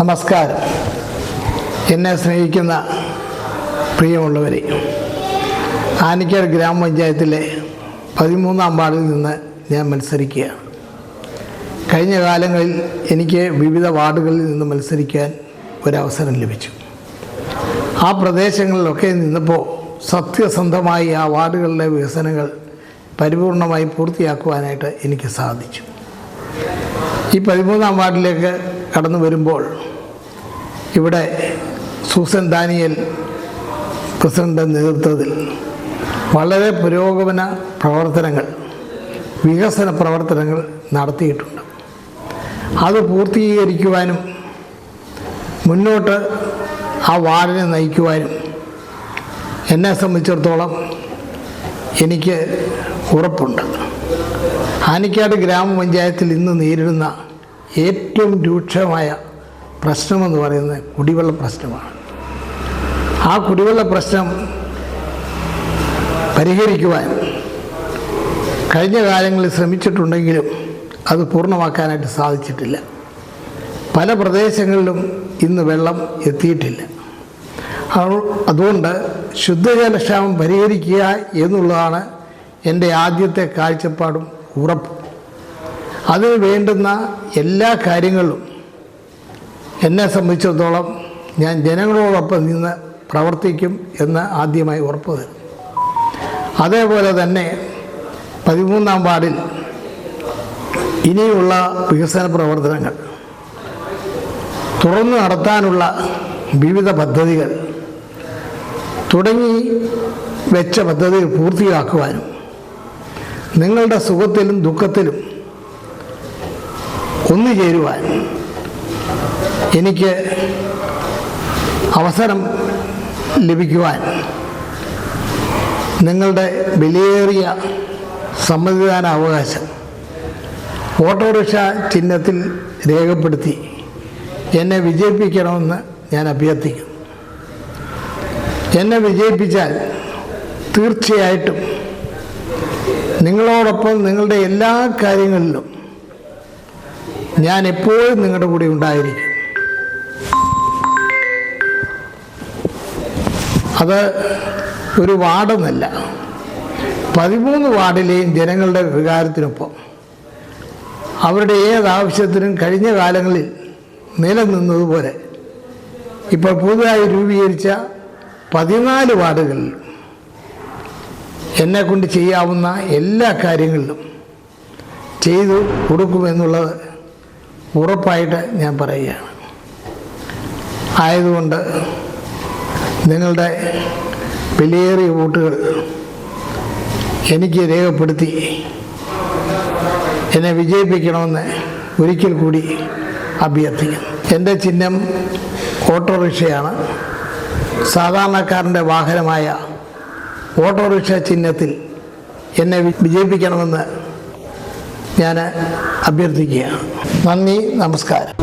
നമസ്കാരം. എന്നെ സ്നേഹിക്കുന്ന പ്രിയമുള്ളവരെ ആനിക്കാട് ഗ്രാമപഞ്ചായത്തിലെ പതിമൂന്നാം വാർഡിൽ നിന്ന് ഞാൻ മത്സരിക്കുകയാണ്. കഴിഞ്ഞ കാലങ്ങളിൽ എനിക്ക് വിവിധ വാർഡുകളിൽ നിന്ന് മത്സരിക്കാൻ ഒരവസരം ലഭിച്ചു. ആ പ്രദേശങ്ങളിലൊക്കെ നിന്നപ്പോൾ സത്യസന്ധമായി ആ വാർഡുകളിലെ വികസനങ്ങൾ പരിപൂർണമായി പൂർത്തിയാക്കുവാനായിട്ട് എനിക്ക് സാധിച്ചു. ഈ പതിമൂന്നാം വാർഡിലേക്ക് കടന്നു വരുമ്പോൾ ഇവിടെ സൂസൻ ദാനിയൽ പ്രസിഡന്റെ നേതൃത്വത്തിൽ വളരെ പുരോഗമന പ്രവർത്തനങ്ങൾ വികസന പ്രവർത്തനങ്ങൾ നടത്തിയിട്ടുണ്ട്. അത് പൂർത്തീകരിക്കുവാനും മുന്നോട്ട് ആ വാർഡിനെ നയിക്കുവാനും എന്നെ സംബന്ധിച്ചിടത്തോളം എനിക്ക് ഉറപ്പുണ്ട്. ആനിക്കാട് ഗ്രാമപഞ്ചായത്തിൽ ഇന്ന് നേരിടുന്ന ഏറ്റവും രൂക്ഷമായ പ്രശ്നമെന്ന് പറയുന്നത് കുടിവെള്ള പ്രശ്നമാണ്. ആ കുടിവെള്ള പ്രശ്നം പരിഹരിക്കുവാൻ കഴിഞ്ഞ കാലങ്ങളിൽ ശ്രമിച്ചിട്ടുണ്ടെങ്കിലും അത് പൂർണമാക്കാനായിട്ട് സാധിച്ചിട്ടില്ല. പല പ്രദേശങ്ങളിലും ഇന്ന് വെള്ളം എത്തിയിട്ടില്ല. അത് അതുകൊണ്ട് ശുദ്ധജലക്ഷാമം പരിഹരിക്കുക എന്നുള്ളതാണ് എന്റെ ആദ്യത്തെ കാഴ്ചപ്പാടും ഉറപ്പും. അതിന് വേണ്ടുന്ന എല്ലാ കാര്യങ്ങളും എന്നെ സംബന്ധിച്ചിടത്തോളം ഞാൻ ജനങ്ങളോടൊപ്പം നിന്ന് പ്രവർത്തിക്കും എന്ന് ആദ്യമായി ഉറപ്പ് തരും. അതേപോലെ തന്നെ പതിമൂന്നാം വാർഡിൽ ഇനിയുള്ള വികസന പ്രവർത്തനങ്ങൾ തുറന്നു നടത്താനുള്ള വിവിധ പദ്ധതികൾ തുടങ്ങി വെച്ച പദ്ധതികൾ പൂർത്തിയാക്കുവാനും നിങ്ങളുടെ സുഖത്തിലും ദുഃഖത്തിലും ഒന്നുചേരുവാൻ എനിക്ക് അവസരം ലഭിക്കുവാൻ നിങ്ങളുടെ വിലയേറിയ സമ്മതിദാന അവകാശം ഓട്ടോറിക്ഷ ചിഹ്നത്തിൽ രേഖപ്പെടുത്തി എന്നെ വിജയിപ്പിക്കണമെന്ന് ഞാൻ അഭ്യർത്ഥിക്കുന്നു. എന്നെ വിജയിപ്പിച്ചാൽ തീർച്ചയായിട്ടും നിങ്ങളോടൊപ്പം നിങ്ങളുടെ എല്ലാ കാര്യങ്ങളിലും ഞാൻ എപ്പോഴും നിങ്ങളുടെ കൂടെ ഉണ്ടായിരിക്കും. അത് ഒരു വാർഡെന്നല്ല. പതിമൂന്ന് വാർഡിലെയും ജനങ്ങളുടെ വികാരത്തിനൊപ്പം. അവരുടെ ഏത് ആവശ്യത്തിനും കഴിഞ്ഞ കാലങ്ങളിൽ നിലനിന്നതുപോലെ ഇപ്പോൾ പുതുതായി രൂപീകരിച്ച പതിനാല് വാർഡുകളിൽ എന്നെക്കൊണ്ട് ചെയ്യാവുന്ന എല്ലാ കാര്യങ്ങളിലും ചെയ്തു കൊടുക്കുമെന്നുള്ളത് ഉറപ്പായിട്ട് ഞാൻ പറയുകയാണ്. ആയതുകൊണ്ട് നിങ്ങളുടെ വിലയേറിയ വോട്ടുകൾ എനിക്ക് രേഖപ്പെടുത്തി എന്നെ വിജയിപ്പിക്കണമെന്ന് ഒരിക്കൽ കൂടി അഭ്യർത്ഥിക്കുന്നു. എന്റെ ചിഹ്നം ഓട്ടോറിക്ഷയാണ്. സാധാരണക്കാരന്റെ വാഹനമായ ഓട്ടോറിക്ഷ ചിഹ്നത്തിൽ എന്നെ വിജയിപ്പിക്കണമെന്ന് ഞാൻ അഭ്യർത്ഥിക്കുകയാണ്. നന്ദി നമസ്കാരം.